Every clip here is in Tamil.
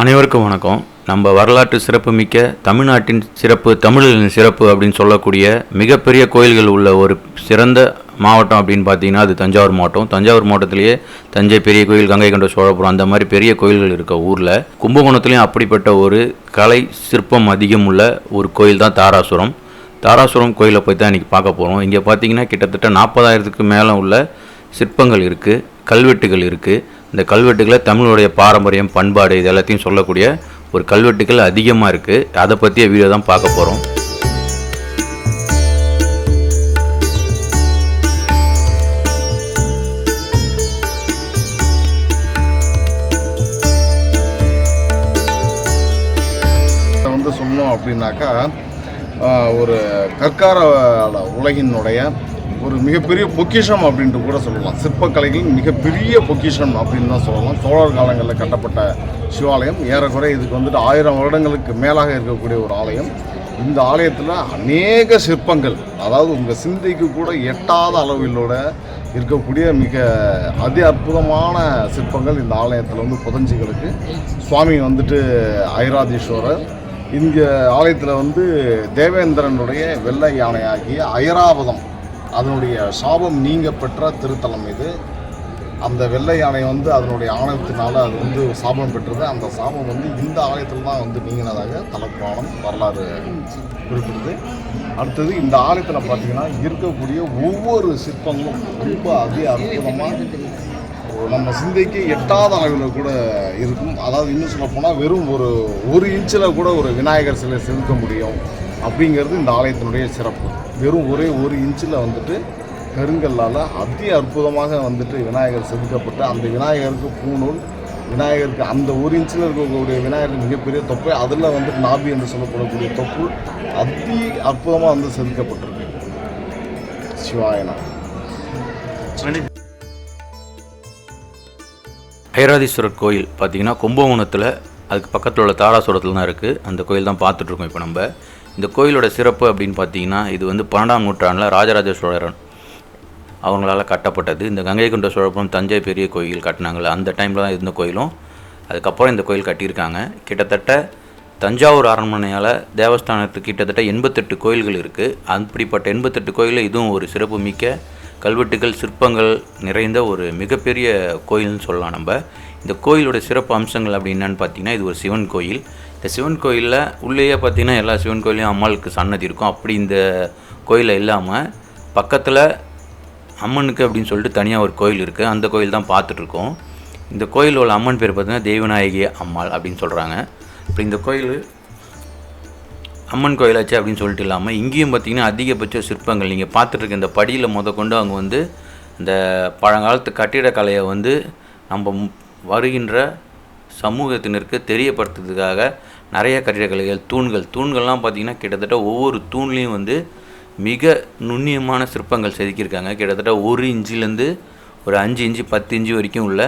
அனைவருக்கும் வணக்கம். நம்ம வரலாற்று சிறப்புமிக்க தமிழ்நாட்டின் சிறப்பு தமிழின் சிறப்பு அப்படின்னு சொல்லக்கூடிய மிகப்பெரிய கோயில்கள் உள்ள ஒரு சிறந்த மாவட்டம் அப்படின்னு பார்த்தீங்கன்னா அது தஞ்சாவூர் மாவட்டம். தஞ்சாவூர் மாவட்டத்திலேயே தஞ்சை பெரிய கோயில் கங்கை கொண்ட சோழபுரம் அந்த மாதிரி பெரிய கோயில்கள் இருக்க ஊரில் கும்பகோணத்துலேயும் அப்படிப்பட்ட ஒரு கலை சிற்பம் அதிகம் உள்ள ஒரு கோயில் தான் தாராசுரம். தாராசுரம் கோயிலை போய் தான் இன்றைக்கி பார்க்க போகிறோம் இங்கே பார்த்தீங்கன்னா கிட்டத்தட்ட நாற்பதாயிரத்துக்கு மேலே உள்ள சிற்பங்கள் இருக்குது கல்வெட்டுகள் இருக்குது இந்த கல்வெட்டுகளை தமிழுடைய பாரம்பரியம் பண்பாடு இது எல்லாத்தையும் சொல்லக்கூடிய ஒரு கல்வெட்டுகள் அதிகமாக இருக்குது அதை பற்றிய வீடியோ தான் பார்க்க போகிறோம் வந்து சொன்னோம் அப்படின்னாக்கா ஒரு கற்கார உலகினுடைய ஒரு மிகப்பெரிய பொக்கிஷம் அப்படின்ட்டு கூட சொல்லலாம். சிற்பக்கலைகளின் மிகப்பெரிய பொக்கிஷம் அப்படின்னு தான் சொல்லலாம். சோழர் காலங்களில் கட்டப்பட்ட சிவாலயம் ஏறக்குறை இதுக்கு வந்துட்டு ஆயிரம் வருடங்களுக்கு மேலாக இருக்கக்கூடிய ஒரு ஆலயம். இந்த ஆலயத்தில் அநேக சிற்பங்கள் அதாவது உங்கள் சிந்தைக்கு கூட எட்டாத அளவிலோட இருக்கக்கூடிய மிக அதி அற்புதமான சிற்பங்கள் இந்த ஆலயத்தில் வந்து புதஞ்சிகளுக்கு சுவாமி வந்துட்டு ஐராதீஸ்வரர். இந்த ஆலயத்தில் வந்து தேவேந்திரனுடைய வெள்ளை யானையாகிய ஐராவதம் அதனுடைய சாபம் நீங்க பெற்ற திருத்தலம் இது. அந்த வெள்ளை யானை வந்து அதனுடைய ஆணவத்தினால அது வந்து சாபம் பெற்றது. அந்த சாபம் வந்து இந்த ஆலயத்தில் தான் வந்து நீங்கினதாக தலப்புராணம் வரலாறு குறிப்பிடுது. அடுத்தது இந்த ஆலயத்தில் பார்த்தீங்கன்னா இருக்கக்கூடிய ஒவ்வொரு சிற்பங்களும் ரொம்ப அதி அற்புதமாக நம்ம சிந்தைக்கு எட்டாத அளவில் கூட இருக்கும். அதாவது இன்னும் சொல்ல போனால் வெறும் ஒரு ஒரு இன்ச்சில் கூட ஒரு விநாயகர் சிலை செதுக்க முடியும் அப்படிங்கிறது இந்த ஆலயத்தினுடைய சிறப்பு. வெறும் ஒரே ஒரு இன்ச்சில் வந்துட்டு கருங்கல்லால் அதி அற்புதமாக வந்துட்டு விநாயகர் செதுக்கப்பட்டு அந்த விநாயகருக்கு பூநூல் விநாயகருக்கு அந்த ஒரு இன்ச்சில் இருக்கக்கூடிய விநாயகருக்கு மிகப்பெரிய தொப்பை அதில் வந்துட்டு நாபி என்று சொல்லப்படக்கூடிய தொப்பு அதி அற்புதமாக வந்து செதுக்கப்பட்டிருக்கு. சிவாயனா ஐராதீஸ்வரர் கோயில் பார்த்தீங்கன்னா கும்பகோணத்தில் அதுக்கு பக்கத்தில் உள்ள தாராசுரத்தில் தான் இருக்குது அந்த கோயில் தான் பார்த்துட்ருக்கோம் இப்போ நம்ம. இந்த கோயிலோட சிறப்பு அப்படின்னு பார்த்தீங்கன்னா இது வந்து பன்னெண்டாம் நூற்றாண்டில் ராஜராஜ சோழரன் அவங்களால் கட்டப்பட்டது. இந்த கங்கை கொண்ட சோழபுரம் தஞ்சை பெரிய கோயில் கட்டினாங்களே அந்த டைமில் தான் இருந்த கோயிலும். அதுக்கப்புறம் இந்த கோயில் கட்டியிருக்காங்க. கிட்டத்தட்ட தஞ்சாவூர் அரண்மனையால் தேவஸ்தானத்துக்கு கிட்டத்தட்ட எண்பத்தெட்டு கோயில்கள் இருக்குது அப்படிப்பட்ட எண்பத்தெட்டு கோயிலில் இதுவும் ஒரு சிறப்பு மிக்க கல்வெட்டுகள் சிற்பங்கள் நிறைந்த ஒரு மிகப்பெரிய கோயில்னு சொல்லலாம் நம்ம. இந்த கோயிலோட சிறப்பு அம்சங்கள் அப்படி என்னென்னு பார்த்தீங்கன்னா இது ஒரு சிவன் கோயில். இந்த சிவன் கோயிலில் உள்ளேயே பார்த்தீங்கன்னா எல்லா சிவன் கோயிலையும் அம்மாளுக்கு சன்னதி இருக்கும். அப்படி இந்த கோயிலில் இல்லாமல் பக்கத்தில் அம்மனுக்கு அப்படின்னு சொல்லிட்டு தனியாக ஒரு கோயில் இருக்குது அந்த கோயில் தான் பார்த்துட்ருக்கோம் இந்த கோயிலோட அம்மன் பேர் பார்த்தீங்கன்னா தெய்வநாயகி அம்மாள் அப்படின்னு சொல்கிறாங்க இப்போ இந்த கோயில் அம்மன் கோயிலாச்சு அப்படின்னு சொல்லிட்டு இல்லாமல் இங்கேயும் பார்த்தீங்கன்னா அதிகபட்ச சிற்பங்கள். நீங்கள் பார்த்துட்ருக்க இந்த படியில் முத கொண்டு அவங்க வந்து இந்த பழங்காலத்து கட்டிடக்கலையை வந்து நம்ம வருகின்ற சமூகத்தினருக்கு தெரியப்படுத்துறதுக்காக நிறைய கட்டிடக்கலைகள் தூண்கள். தூண்கள்லாம் பார்த்தீங்கன்னா கிட்டத்தட்ட ஒவ்வொரு தூண்லேயும் வந்து மிக நுண்ணியமான சிற்பங்கள் செதுக்கியிருக்காங்க. கிட்டத்தட்ட ஒரு இன்ச்சிலேருந்து ஒரு அஞ்சு இன்ச்சு பத்து இன்ச்சு வரைக்கும் உள்ள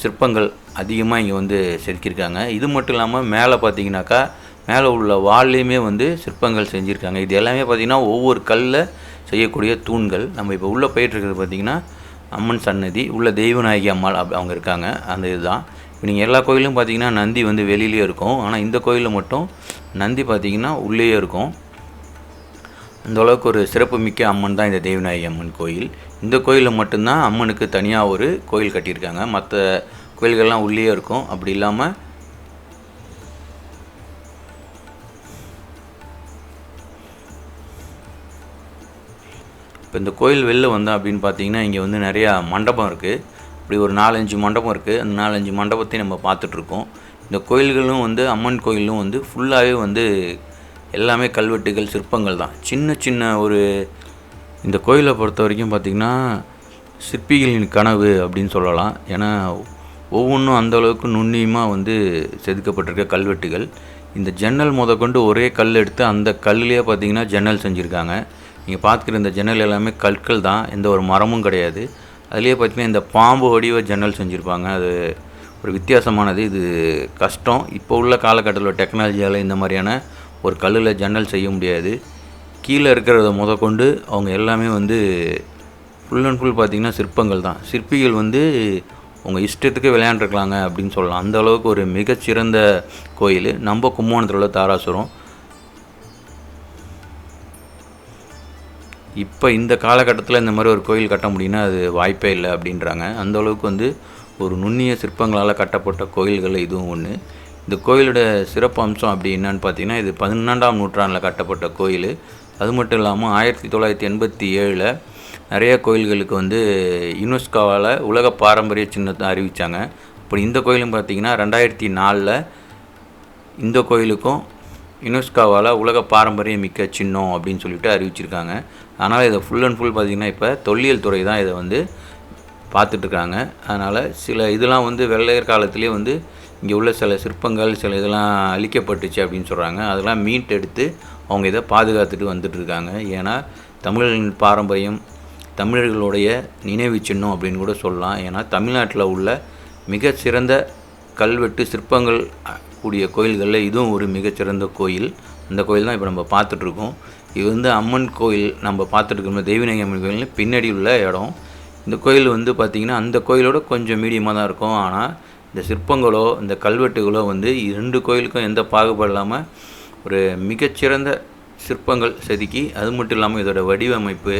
சிற்பங்கள் அதிகமாக இங்கே வந்து செதுக்கியிருக்காங்க. இது மட்டும் இல்லாமல் மேலே பார்த்தீங்கன்னாக்கா மேலே உள்ள வால்லையுமே வந்து சிற்பங்கள் செஞ்சுருக்காங்க. இது எல்லாமே பார்த்திங்கன்னா ஒவ்வொரு கல்லில் செய்யக்கூடிய தூண்கள். நம்ம இப்போ உள்ளே போயிட்டுருக்கிறது பார்த்திங்கன்னா அம்மன் சன்னதி உள்ள தெய்வநாயகி அம்மாள் அப் அவங்க இருக்காங்க. அந்த இதுதான். இப்போ நீங்கள் எல்லா கோயிலும் பார்த்தீங்கன்னா நந்தி வந்து வெளியிலேயே இருக்கும். ஆனால் இந்த கோயிலில் மட்டும் நந்தி பார்த்தீங்கன்னா உள்ளேயே இருக்கும். அந்த அளவுக்கு ஒரு சிறப்புமிக்க அம்மன் தான் இந்த தேவநாயகி அம்மன் கோயில். இந்த கோயிலில் மட்டும்தான் அம்மனுக்கு தனியாக ஒரு கோயில் கட்டியிருக்காங்க. மற்ற கோயில்கள்லாம் உள்ளேயே இருக்கும். அப்படி இல்லாமல் இப்போ இந்த கோயில் வெளில வந்தோம் அப்படின்னு பார்த்தீங்கன்னா இங்கே வந்து நிறையா மண்டபம் இருக்குது இப்படி ஒரு நாலஞ்சு மண்டபம் இருக்குது அந்த நாலஞ்சு மண்டபத்தையும் நம்ம பார்த்துட்ருக்கோம். இந்த கோயில்களும் வந்து அம்மன் கோயிலும் வந்து ஃபுல்லாகவே வந்து எல்லாமே கல்வெட்டுகள் சிற்பங்கள் தான். சின்ன சின்ன ஒரு இந்த கோயிலை பொறுத்த வரைக்கும் பார்த்திங்கன்னா சிற்பிகளின் கனவு அப்படின்னு சொல்லலாம். ஏன்னா ஒவ்வொன்றும் அந்தளவுக்கு நுண்ணியமாக வந்து செதுக்கப்பட்டிருக்க கல்வெட்டுகள். இந்த ஜன்னல் முதற்கொண்டு ஒரே கல் எடுத்து அந்த கல்லுலேயே பார்த்தீங்கன்னா ஜன்னல் செஞ்சுருக்காங்க. நீங்கள் பார்த்துக்கிற இந்த ஜன்னல் எல்லாமே கற்கள் தான். எந்த ஒரு மரமும் கிடையாது. அதுலேயே பார்த்தீங்கன்னா இந்த பாம்பு வடிவ ஜன்னல் செஞ்சுருப்பாங்க. அது ஒரு வித்தியாசமானது. இது கஷ்டம். இப்போ உள்ள காலகட்டத்தில் டெக்னாலஜியால் இந்த மாதிரியான ஒரு கல்லில் ஜன்னல் செய்ய முடியாது. கீழே இருக்கிறத முதற்கொண்டு அவங்க எல்லாமே வந்து ஃபுல் அண்ட் ஃபுல் பார்த்திங்கன்னா சிற்பங்கள் தான். சிற்பிகள் வந்து உங்கள் இஷ்டத்துக்கு விளையாண்டுருக்கலாங்க அப்படின்னு சொல்லலாம். அந்த அளவுக்கு ஒரு மிகச்சிறந்த கோயில். நம்ம கும்போணத்தில் உள்ள தாராசுரம். இப்போ இந்த காலகட்டத்தில் இந்த மாதிரி ஒரு கோயில் கட்ட முடியும்னா அது வாய்ப்பே இல்லை அப்படின்றாங்க. அந்த அளவுக்கு வந்து ஒரு நுண்ணிய சிற்பங்களால் கட்டப்பட்ட கோயில்கள் இதுவும் ஒன்று இந்த கோயிலோட சிறப்பு அம்சம் அப்படி என்னன்னு பார்த்தீங்கன்னா இது பதினெண்டாம் நூற்றாண்டில் கட்டப்பட்ட கோயில். அது மட்டும் இல்லாமல் ஆயிரத்தி தொள்ளாயிரத்தி எண்பத்தி ஏழில் நிறைய கோயில்களுக்கு வந்து யுனெஸ்கோவால் உலக பாரம்பரிய சின்னத்தை அறிவித்தாங்க அப்படி இந்த கோயிலும் பார்த்தீங்கன்னா ரெண்டாயிரத்தி நாலில் இந்த கோயிலுக்கும் யுனெஸ்கோவால் உலக பாரம்பரிய மிக்க சின்னம் அப்படின்னு சொல்லிட்டு அறிவிச்சிருக்காங்க. அதனால் இதை ஃபுல் அண்ட் ஃபுல் பார்த்திங்கன்னா இப்போ தொல்லியல் துறை தான் இதை வந்து பார்த்துட்ருக்காங்க அதனால் சில இதெல்லாம் வந்து வெள்ளையர் காலத்திலே வந்து இங்கே உள்ள சில சிற்பங்கள் சில இதெல்லாம் அழிக்கப்பட்டுச்சு அப்படின்னு சொல்கிறாங்க அதெல்லாம் மீட் எடுத்து அவங்க இதை பாதுகாத்துட்டு வந்துட்டுருக்காங்க. ஏன்னா தமிழின் பாரம்பரியம் தமிழர்களுடைய நினைவு சின்னம் அப்படின்னு கூட சொல்லலாம். ஏன்னா தமிழ்நாட்டில் உள்ள மிக சிறந்த கல்வெட்டு சிற்பங்கள் கூடிய கோயில்களில் இதுவும் ஒரு மிகச்சிறந்த கோயில். அந்த கோயில் தான் இப்போ நம்ம பார்த்துட்ருக்கோம். இது வந்து அம்மன் கோயில் நம்ம பார்த்துட்டு தெய்வநாயகி அம்மன் கோயில் பின்னாடி உள்ள இடம். இந்த கோயில் வந்து பார்த்திங்கன்னா அந்த கோயிலோட கொஞ்சம் மீடியமாக தான் இருக்கும். ஆனால் இந்த சிற்பங்களோ இந்த கல்வெட்டுகளோ வந்து இரண்டு கோயிலுக்கும் எந்த பாகுபாடு இல்லாமல் ஒரு மிகச்சிறந்த சிற்பங்கள் செதுக்கி அது மட்டும் இல்லாமல் இதோட வடிவமைப்பு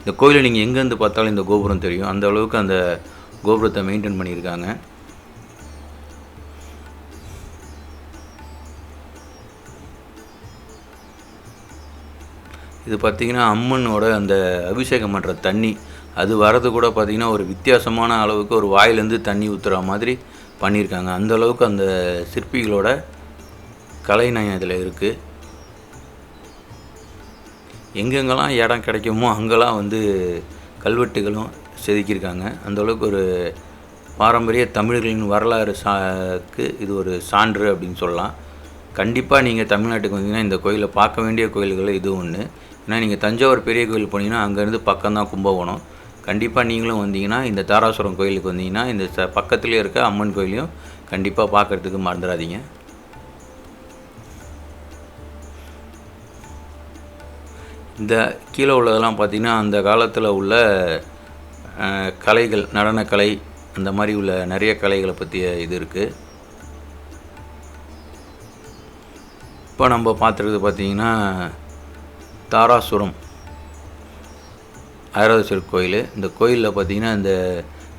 இந்த கோயிலை நீங்கள் எங்கேருந்து பார்த்தாலும் இந்த கோபுரம் தெரியும். அந்த அளவுக்கு அந்த கோபுரத்தை மெயின்டைன் பண்ணியிருக்காங்க. இது பார்த்திங்கன்னா அம்மனோட அந்த அபிஷேகம் பண்ணுற தண்ணி. அது வரது கூட பார்த்திங்கன்னா ஒரு வித்தியாசமான அளவுக்கு ஒரு வாயிலேருந்து தண்ணி ஊற்றுற மாதிரி பண்ணியிருக்காங்க. அந்த அளவுக்கு அந்த சிற்பிகளோட கலைநயம் இதில் இருக்குது எங்கெங்கெல்லாம் இடம் கிடைக்குமோ அங்கெல்லாம் வந்து கல்வெட்டுகளும் செதுக்கியிருக்காங்க. அந்த அளவுக்கு ஒரு பாரம்பரிய தமிழர்களின் வரலாறு சாக்கு இது ஒரு சான்று அப்படின்னு சொல்லலாம். கண்டிப்பாக நீங்கள் தமிழ்நாட்டுக்கு வந்தீங்கன்னா இந்த கோயிலை பார்க்க வேண்டிய கோயில்கள் இது ஒன்று ஏன்னா நீங்கள் தஞ்சாவூர் பெரிய கோயில் போனீங்கன்னா அங்கேருந்து பக்கம்தான் கும்பகோணம். கண்டிப்பாக நீங்களும் வந்தீங்கன்னா இந்த தாராசுரம் கோயிலுக்கு வந்தீங்கன்னா இந்த ச பக்கத்துலேயே இருக்க அம்மன் கோயிலையும் கண்டிப்பாக பார்க்குறதுக்கு மறந்துடாதீங்க. இந்த கீழே உள்ளதெல்லாம் பார்த்திங்கன்னா அந்த காலத்தில் உள்ள கலைகள் நடனக்கலை அந்த மாதிரி உள்ள நிறைய கலைகளை பற்றிய இது இருக்குது இப்போ நம்ம பார்த்துருக்குது பார்த்திங்கன்னா தாராசுரம். ஐராதேஸ்வரர் கோயில். இந்த கோயிலில் பார்த்தீங்கன்னா இந்த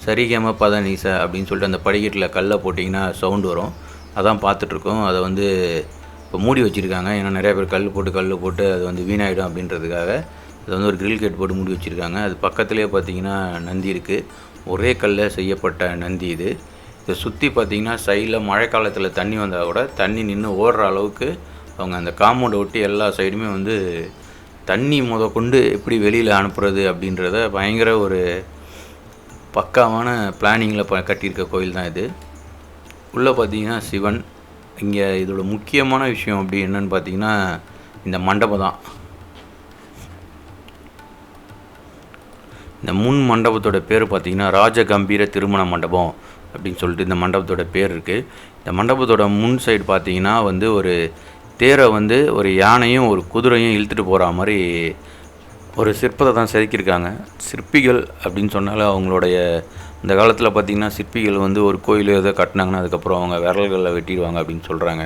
சரிகம பதநீச அப்படின்னு சொல்லிட்டு அந்த படிக்கட்டில் கல்லை போட்டிங்கன்னா சவுண்டு வரும். அதான் பார்த்துட்ருக்கோம். அதை வந்து இப்போ மூடி வச்சுருக்காங்க. ஏன்னா நிறைய பேர் கல் போட்டு கல் போட்டு அது வந்து வீணாயிடும் அப்படின்றதுக்காக அது வந்து ஒரு கிரில் கேட் போட்டு மூடி வச்சுருக்காங்க. அது பக்கத்துலேயே பார்த்தீங்கன்னா நந்தி இருக்குது ஒரே கல்ல செய்யப்பட்ட நந்தி இது. இதை சுற்றி பார்த்தீங்கன்னா சைடில் மழை காலத்தில் தண்ணி வந்தால் கூட தண்ணி நின்று ஓடுற அளவுக்கு அவங்க அந்த காம்பவுண்டை ஒட்டி எல்லா சைடுமே வந்து தண்ணி முதற்கொண்டு எப்படி வெளியில் அனுப்புறது அப்படின்றத பயங்கர ஒரு பக்காவான பிளானிங்கில் ப கட்டியிருக்க கோயில் தான் இது. உள்ளே பார்த்தீங்கன்னா சிவன். இங்கே இதோட முக்கியமான விஷயம் அப்படி என்னன்னு பார்த்தீங்கன்னா இந்த மண்டபம் தான். இந்த முன் மண்டபத்தோட பேர் பார்த்தீங்கன்னா ராஜகம்பீர திருமண மண்டபம் அப்படின்னு சொல்லிட்டு இந்த மண்டபத்தோட பேர் இருக்குது இந்த மண்டபத்தோட முன் சைடு பார்த்தீங்கன்னா வந்து ஒரு தேரை வந்து ஒரு யானையும் ஒரு குதிரையும் இழுத்துட்டு போகிற மாதிரி ஒரு சிற்பத்தை தான் செதுக்கியிருக்காங்க. சிற்பிகள் அப்படின்னு சொன்னாலே அவங்களுடைய இந்த காலத்தில் பார்த்திங்கன்னா சிற்பிகள் வந்து ஒரு கோயில் ஏதோ கட்டினாங்கன்னா அதுக்கப்புறம் அவங்க விரல்களில் வெட்டிடுவாங்க அப்படின்னு சொல்கிறாங்க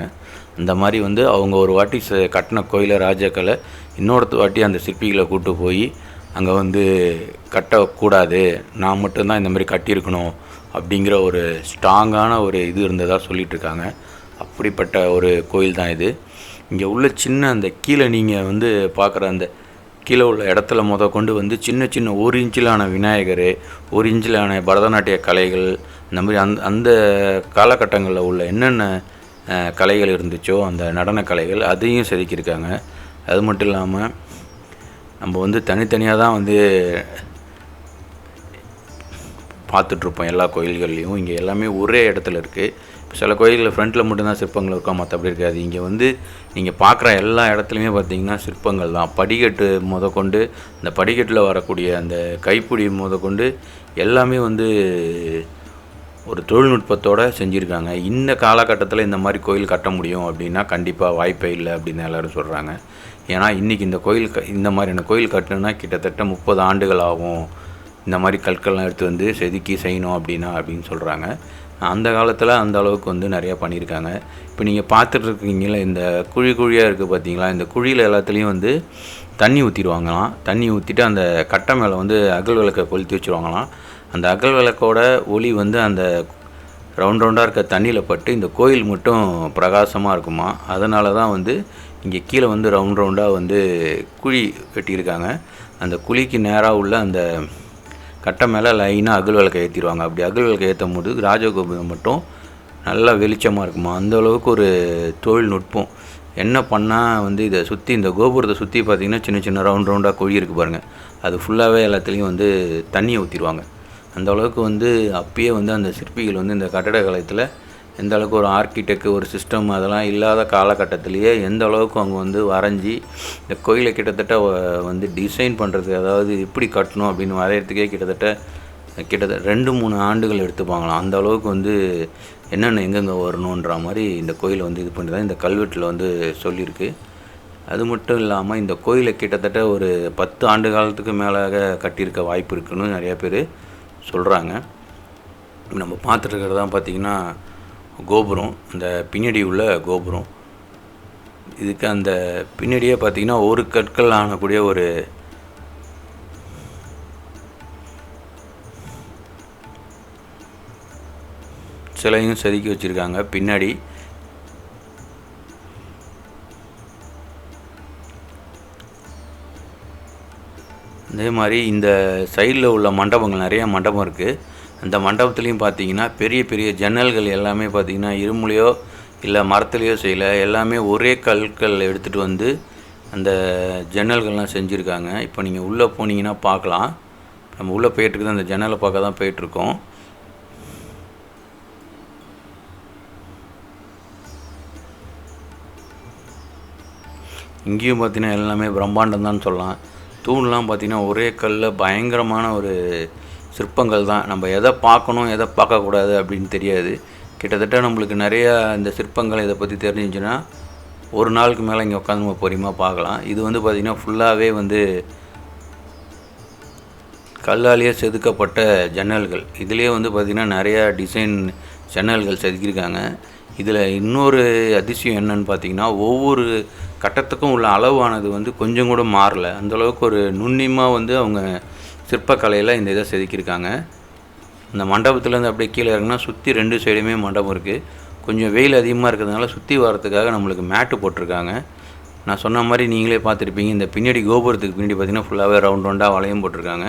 அந்த மாதிரி வந்து அவங்க ஒரு வாட்டி ச- கட்டின கோயிலை ராஜாக்களை இன்னொருத்த வாட்டி அந்த சிற்பிகளை கூப்பிட்டு போய் அங்கே வந்து கட்டக்கூடாது. நான் மட்டும்தான் இந்த மாதிரி கட்டியிருக்கணும் அப்படிங்கிற ஒரு ஸ்ட்ராங்கான ஒரு இது இருந்ததாக சொல்லிகிட்ருக்காங்க இருக்காங்க. அப்படிப்பட்ட ஒரு கோயில் தான் இது. இங்கே உள்ள சின்ன அந்த கீழே நீங்கள் வந்து பார்க்குற அந்த கீழே உள்ள இடத்துல முத கொண்டு வந்து சின்ன சின்ன ஒரு இன்ச்சிலான விநாயகர் ஒரு இன்ச்சிலான பரதநாட்டிய கலைகள் இந்த மாதிரி அந் அந்த காலகட்டங்களில் உள்ள என்னென்ன கலைகள் இருந்துச்சோ அந்த நடன கலைகள் அதையும் செதுக்கியிருக்காங்க. அது மட்டும் இல்லாமல் நம்ம வந்து தனித்தனியாக தான் வந்து பார்த்துட்ருப்போம் எல்லா கோயில்கள்லேயும். இங்கே எல்லாமே ஒரே இடத்துல இருக்குது சில கோயில்களில் ஃப்ரண்ட்டில் மட்டும்தான் சிற்பங்கள் இருக்கும் மற்றபடி இருக்காது. இங்கே வந்து நீங்கள் பார்க்குற எல்லா இடத்துலையுமே பார்த்தீங்கன்னா சிற்பங்கள் தான். படிக்கட்டு முத கொண்டு அந்த படிக்கட்டில் வரக்கூடிய அந்த கைப்பிடி முத கொண்டு எல்லாமே வந்து ஒரு தொழில்நுட்பத்தோடு செஞ்சுருக்காங்க. இந்த காலகட்டத்தில் இந்த மாதிரி கோயில் கட்ட முடியும் அப்படின்னா கண்டிப்பாக வாய்ப்பே இல்லை அப்படின்னு எல்லோரும் சொல்கிறாங்க ஏன்னா இன்றைக்கி இந்த கோயில் க இந்த மாதிரியான கோயில் கட்டணும்னா கிட்டத்தட்ட முப்பது ஆண்டுகள் ஆகும். இந்த மாதிரி கற்கள்லாம் எடுத்து வந்து செதுக்கி செய்யணும் அப்படின்னா அப்படின்னு சொல்கிறாங்க அந்த காலத்தில் அந்த அளவுக்கு வந்து நிறையா பண்ணியிருக்காங்க. இப்போ நீங்கள் பார்த்துட்ருக்கீங்களா இந்த குழி குழியாக இருக்குது பார்த்தீங்களா இந்த குழியில் எல்லாத்துலேயும் வந்து தண்ணி ஊற்றிடுவாங்களாம் தண்ணி ஊற்றிட்டு அந்த கட்டை மேலே வந்து அகல் விளக்கை கொளுத்தி வச்சுருவாங்களாம். அந்த அகல் விளக்கோட ஒளி வந்து அந்த ரவுண்ட் ரவுண்டாக இருக்க தண்ணியில் பட்டு இந்த கோயில் மட்டும் பிரகாசமாக இருக்குமா? அதனால தான் வந்து இங்கே கீழே வந்து ரவுண்ட் ரவுண்டாக வந்து குழி வெட்டியிருக்காங்க. அந்த குழிக்கு நேராக உள்ள அந்த கட்டை மேலே லைனாக அகல் விளக்கை ஏற்றிடுவாங்க அப்படி அகல் விளக்கை ஏற்றும் போது ராஜகோபுரம் மட்டும் நல்லா வெளிச்சமாக இருக்குமா? அந்த அளவுக்கு ஒரு தொழில்நுட்பம் என்ன பண்ணால் வந்து இதை சுற்றி இந்த கோபுரத்தை சுற்றி பார்த்தீங்கன்னா சின்ன சின்ன ரவுண்ட் ரவுண்டாக குழி இருக்குது பாருங்கள் அது ஃபுல்லாகவே எல்லாத்துலேயும் வந்து தண்ணியை ஊற்றிடுவாங்க அந்த அளவுக்கு வந்து அப்பயே வந்து அந்த சிற்பிகள் வந்து இந்த கட்டடக்கலையத்தில் எந்த அளவுக்கு ஒரு ஆர்கிடெக்ட் ஒரு சிஸ்டம் அதெல்லாம் இல்லாத காலகட்டத்திலேயே எந்த அளவுக்கு அவங்க வந்து வரைஞ்சி இந்த கோயிலை கிட்டத்தட்ட வந்து டிசைன் பண்ணுறதுக்கு அதாவது எப்படி கட்டணும் அப்படின்னு வரைகிறதுக்கே கிட்டத்தட்ட கிட்டத்தட்ட ரெண்டு மூணு ஆண்டுகள் எடுத்துப்பாங்களாம். அந்த அளவுக்கு வந்து என்னென்ன எங்கெங்கே வரணுன்ற மாதிரி இந்த கோயிலை வந்து இது பண்ணி தான் இந்த கல்வெட்டில் வந்து சொல்லியிருக்கு. அது மட்டும் இல்லாமல் இந்த கோயிலை கிட்டத்தட்ட ஒரு பத்து ஆண்டு காலத்துக்கு மேலாக கட்டியிருக்க வாய்ப்பு இருக்குன்னு நிறையா பேர் சொல்கிறாங்க நம்ம பார்த்துட்டு இருக்கிறதான் பார்த்திங்கன்னா கோபுரம் அந்த பின்னாடி உள்ள கோபுரம். இதுக்கு அந்த பின்னாடியே பார்த்திங்கன்னா ஒரு கற்கள் ஆனக்கூடிய ஒரு சிலையும் செதுக்கி வச்சுருக்காங்க. பின்னாடி அதே மாதிரி இந்த சைடில் உள்ள மண்டபங்கள் நிறைய மண்டபம் இருக்குது அந்த மண்டபத்துலேயும் பார்த்தீங்கன்னா பெரிய பெரிய ஜன்னல்கள் எல்லாமே பார்த்தீங்கன்னா இரும்புலையோ இல்லை மரத்துலேயோ செய்யல. எல்லாமே ஒரே கற்கள் எடுத்துகிட்டு வந்து அந்த ஜன்னல்கள்லாம் செஞ்சுருக்காங்க. இப்போ நீங்கள் உள்ளே போனீங்கன்னா பார்க்கலாம். நம்ம உள்ளே போயிட்டுருக்குது அந்த ஜன்னலை பார்க்க தான் போயிட்டுருக்கோம். இங்கேயும் பார்த்தீங்கன்னா எல்லாமே பிரம்மாண்டம் தான் சொல்லலாம். தூண்லாம் பார்த்திங்கன்னா ஒரே கல்லில் பயங்கரமான ஒரு சிற்பங்கள் தான். நம்ம எதை பார்க்கணும் எதை பார்க்கக்கூடாது அப்படின்னு தெரியாது. கிட்டத்தட்ட நம்மளுக்கு நிறையா இந்த சிற்பங்கள் இதை பற்றி தெரிஞ்சுச்சுன்னா ஒரு நாளுக்கு மேலே இங்கே உட்காந்து நம்ம பொறியமாக பார்க்கலாம். இது வந்து பார்த்திங்கன்னா ஃபுல்லாகவே வந்து கல்லாலேயே செதுக்கப்பட்ட ஜன்னல்கள். இதுலேயே வந்து பார்த்திங்கன்னா நிறையா டிசைன் ஜன்னல்கள் செதுக்கியிருக்காங்க. இதில் இன்னொரு அதிசயம் என்னன்னு பார்த்தீங்கன்னா ஒவ்வொரு கட்டத்துக்கும் உள்ள அளவானது வந்து கொஞ்சம் கூட மாறலை. அந்த அளவுக்கு ஒரு நுண்ணியமாக வந்து அவங்க சிற்பக்கலையில் இந்த இதை செதுக்கியிருக்காங்க. இந்த மண்டபத்துலேருந்து அப்படியே கீழே இறங்கினா சுற்றி ரெண்டு சைடுமே மண்டபம் இருக்குது கொஞ்சம் வெயில் அதிகமாக இருக்கிறதுனால சுற்றி வரத்துக்காக நம்மளுக்கு மேட்டு போட்டிருக்காங்க. நான் சொன்ன மாதிரி நீங்களே பார்த்துருப்பீங்க இந்த பின்னாடி கோபுரத்துக்கு பின்னாடி பார்த்தீங்கன்னா ஃபுல்லாகவே ரவுண்ட் ரவுண்டாக வளையம் போட்டிருக்காங்க.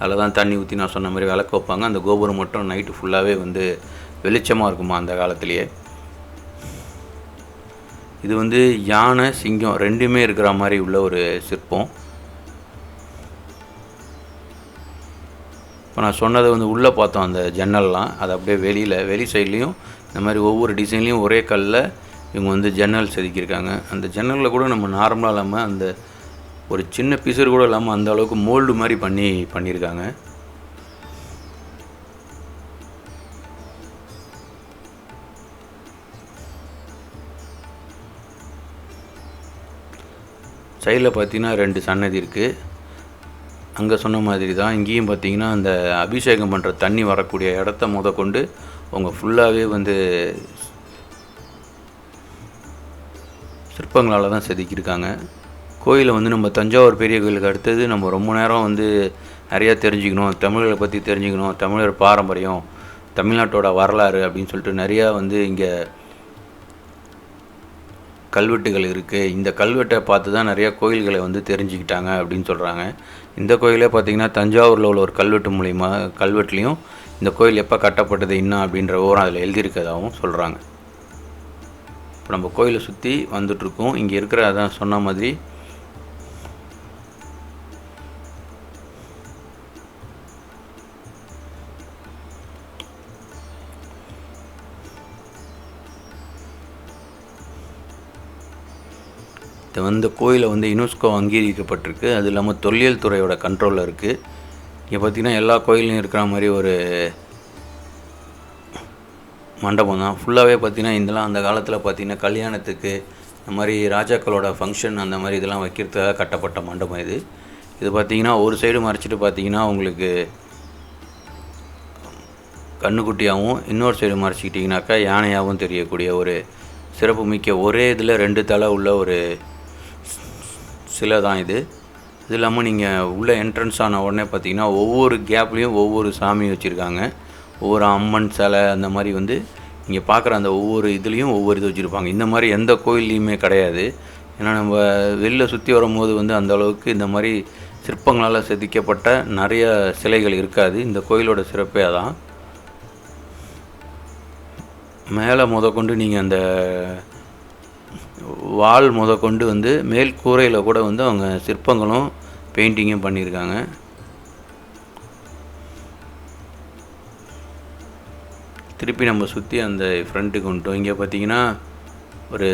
அதில் தான் தண்ணி ஊற்றி நான் சொன்ன மாதிரி விளக்கு வைப்பாங்க. அந்த கோபுரம் மட்டும் நைட்டு ஃபுல்லாகவே வந்து வெளிச்சமாக இருக்குமா அந்த காலத்திலேயே. இது வந்து யானை சிங்கம் ரெண்டுமே இருக்கிற மாதிரி உள்ள ஒரு சிற்பம். இப்போ நான் சொன்னதை வந்து உள்ளே பார்த்தோம் அந்த ஜன்னல்லாம். அது அப்படியே வெளியில் வெளி சைட்லேயும் இந்த மாதிரி ஒவ்வொரு டிசைன்லேயும் ஒரே கல்லில் இவங்க வந்து ஜன்னல் செதுக்கியிருக்காங்க. அந்த ஜன்னலில் கூட நம்ம நார்மலாக இல்லாமல் அந்த ஒரு சின்ன பிசர் கூட இல்லாமல் அந்த அளவுக்கு மோல்டு மாதிரி பண்ணி பண்ணியிருக்காங்க. சைடில் பார்த்தீங்கன்னா ரெண்டு சன்னதி இருக்குது அங்கே சொன்ன மாதிரி தான் இங்கேயும் பார்த்தீங்கன்னா அந்த அபிஷேகம் பண்ணுற தண்ணி வரக்கூடிய இடத்த முத கொண்டு அவங்க ஃபுல்லாகவே வந்து சிற்பங்களால் தான் செதுக்கியிருக்காங்க. கோயிலை வந்து நம்ம தஞ்சாவூர் பெரிய கோயிலுக்கு அடுத்தது நம்ம ரொம்ப நேரம் வந்து நிறையா தெரிஞ்சுக்கணும். தமிழர்களை பற்றி தெரிஞ்சுக்கணும். தமிழர் பாரம்பரியம் தமிழ்நாட்டோட வரலாறு அப்படின்னு சொல்லிட்டு நிறையா வந்து இங்கே கல்வெட்டுகள் இருக்குது இந்த கல்வெட்டை பார்த்து தான் நிறையா கோயில்களை வந்து தெரிஞ்சுக்கிட்டாங்க அப்படின்னு சொல்கிறாங்க இந்த கோயிலே பார்த்திங்கன்னா தஞ்சாவூரில் உள்ள ஒரு கல்வெட்டு மூலிமா கல்வெட்டுலேயும் இந்த கோயில் எப்போ கட்டப்பட்டது என்ன அப்படின்ற விவரம் அதில் எழுதியிருக்கதாகவும் சொல்கிறாங்க இப்போ நம்ம கோயிலை சுற்றி வந்துட்ருக்கோம் இங்கே இருக்கிற அதான் சொன்ன மாதிரி வந்து கோயிலை வந்து யுனெஸ்கோ அங்கீகரிக்கப்பட்டிருக்கு. அது இல்லாமல் தொல்லியல் துறையோட கண்ட்ரோலில் இருக்குது இங்கே பார்த்திங்கன்னா எல்லா கோயிலையும் இருக்கிற மாதிரி ஒரு மண்டபம் தான். ஃபுல்லாகவே பார்த்திங்கன்னா இதெல்லாம் அந்த காலத்தில் பார்த்திங்கன்னா கல்யாணத்துக்கு இந்த மாதிரி ராஜாக்களோட ஃபங்க்ஷன் அந்த மாதிரி இதெல்லாம் வைக்கிறதுக்காக கட்டப்பட்ட மண்டபம் இது. இது பார்த்திங்கன்னா ஒரு சைடு மறைச்சிட்டு பார்த்திங்கன்னா உங்களுக்கு கண்ணுக்குட்டியாகவும் இன்னொரு சைடு மறைச்சிக்கிட்டிங்கனாக்கா யானையாகவும் தெரியக்கூடிய ஒரு சிறப்பு மிக்க ஒரே இதில் ரெண்டு தலை உள்ள ஒரு சிலை தான் இது. இது இல்லாமல் நீங்கள் உள்ளே என்ட்ரன்ஸ் ஆன உடனே பார்த்தீங்கன்னா ஒவ்வொரு கேப்லேயும் ஒவ்வொரு சாமி வச்சுருக்காங்க. ஒவ்வொரு அம்மன் சிலை அந்த மாதிரி வந்து இங்கே பார்க்குற அந்த ஒவ்வொரு இதுலேயும் ஒவ்வொரு இது வச்சுருப்பாங்க. இந்த மாதிரி எந்த கோயில்லையுமே கிடையாது. ஏன்னா நம்ம வெளில சுற்றி வரும்போது வந்து அந்த அளவுக்கு இந்த மாதிரி சிற்பங்களால் செதுக்கப்பட்ட நிறைய சிலைகள் இருக்காது. இந்த கோயிலோட சிறப்பே அதான். மேலே முதற்கொண்டு நீங்கள் அந்த வால் முதற்கொண்டு வந்து மேல் கூரையில் கூட வந்து அவங்க சிற்பங்களும் பெயிண்டிங்கும் பண்ணியிருக்காங்க. திருப்பி நம்ம சுற்றி அந்த ஃப்ரண்ட்டுக்கு வந்துட்டோம். இங்கே பார்த்தீங்கன்னா ஒரு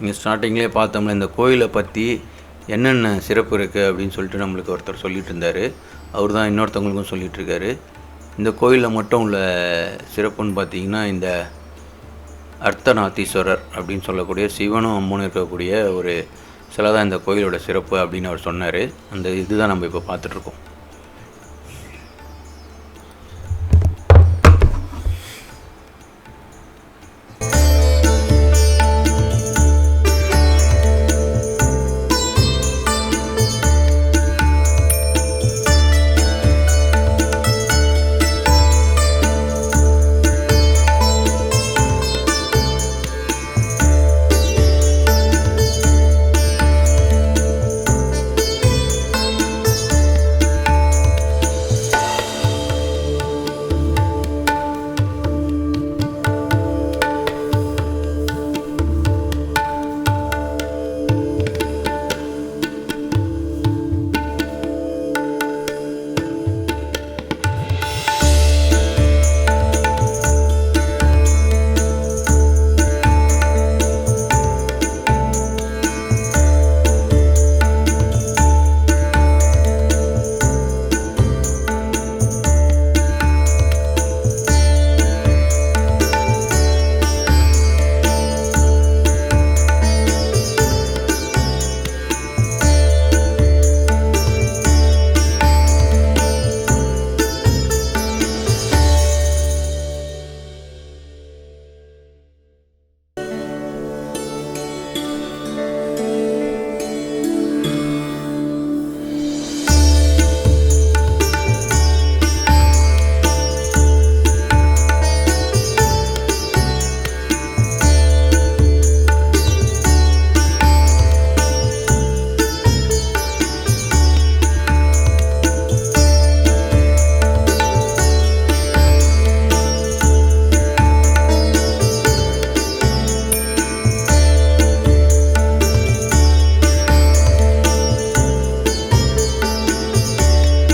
இங்கே ஸ்டார்டிங்லேயே பார்த்தோம்ல இந்த கோயிலை பற்றி என்னென்ன சிறப்பு இருக்குது அப்படின்னு சொல்லிட்டு நம்மளுக்கு ஒருத்தர் சொல்லிட்டு இருந்தார். அவர் தான் இன்னொருத்தவங்களுக்கும் சொல்லிகிட்ருக்காரு இந்த கோயிலில் மட்டும் உள்ள சிறப்புன்னு பார்த்தீங்கன்னா இந்த அர்த்தநாதீஸ்வரர் அப்படின்னு சொல்லக்கூடிய சிவனும் அம்மனும் இருக்கக்கூடிய ஒரு சில தான் இந்த கோயிலோட சிறப்பு அப்படின்னு அவர் சொன்னார். அந்த இதுதான் நம்ம இப்போ பார்த்துட்ருக்கோம்